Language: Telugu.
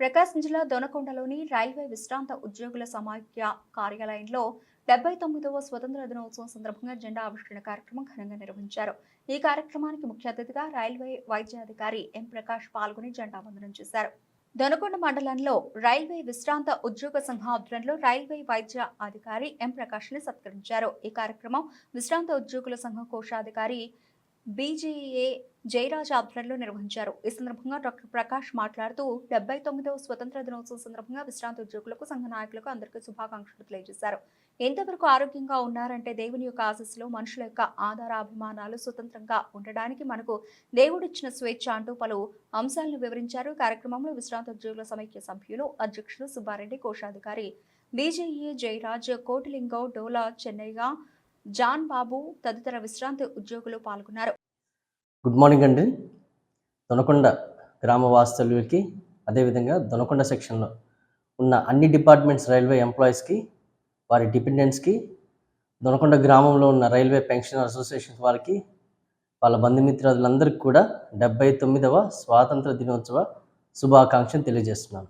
ప్రకాశం జిల్లా దొనకొండలోని రైల్వే విశ్రాంత ఉద్యోగుల సమాఖ్య కార్యాలయంలో డెబ్బై తొమ్మిదవ స్వతంత్ర దినోత్సవం సందర్భంగా జెండా ఆవిష్కరణ కార్యక్రమం ఘనంగా నిర్వహించారు. ఈ కార్యక్రమానికి ముఖ్య అతిథిగా రైల్వే వైద్యాధికారి ఎం. ప్రకాష్ పాల్గొని జెండా వందనం చేశారు. దొనకొండ మండలంలో రైల్వే విశ్రాంత ఉద్యోగ సంఘ ఆధ్వర్యంలో రైల్వే వైద్య అధికారి ఎం. ప్రకాష్ని సత్కరించారు. ఈ కార్యక్రమం విశ్రాంత ఉద్యోగుల సంఘ కోశాధికారి బీజేఏ జయరాజ్ ఆధ్వర్యంలో నిర్వహించారు. ఈ సందర్భంగా డాక్టర్ ప్రకాష్ మాట్లాడుతూ డెబ్బై తొమ్మిదవ స్వతంత్ర దినోత్సవం సందర్భంగా విశ్రాంతి ఉద్యోగులకు సంఘ నాయకులకు అందరికీ శుభాకాంక్షలు తెలియజేశారు. ఎంతవరకు ఆరోగ్యంగా ఉన్నారంటే దేవుని యొక్క ఆశస్సులో మనుషుల యొక్క ఆధారాభిమానాలు స్వతంత్రంగా ఉండడానికి మనకు దేవుడిచ్చిన స్వేచ్ఛ అంటూ పలు అంశాలను వివరించారు. కార్యక్రమంలో విశ్రాంతి ఉద్యోగుల సమైక్య సభ్యులు అధ్యక్షులు సుబ్బారెడ్డి కోశాధికారి బీజేఏ జయరాజ్ కోటిలింగౌ డోలా చెన్నైగా జాన్ బాబు తదితర విశ్రాంతి ఉద్యోగులు పాల్గొన్నారు. గుడ్ మార్నింగ్ అండి. దొనకొండ గ్రామ వాస్తవ్యులకి అదేవిధంగా దొనకొండ సెక్షన్లో ఉన్న అన్ని డిపార్ట్మెంట్స్ రైల్వే ఎంప్లాయీస్కి వారి డిపెండెంట్స్కి దొనకొండ గ్రామంలో ఉన్న రైల్వే పెన్షన్ అసోసియేషన్ వారికి వాళ్ళ బంధుమిత్రులందరికీ కూడా డెబ్బై తొమ్మిదవ స్వాతంత్ర దినోత్సవ శుభాకాంక్షలు తెలియజేస్తున్నాను.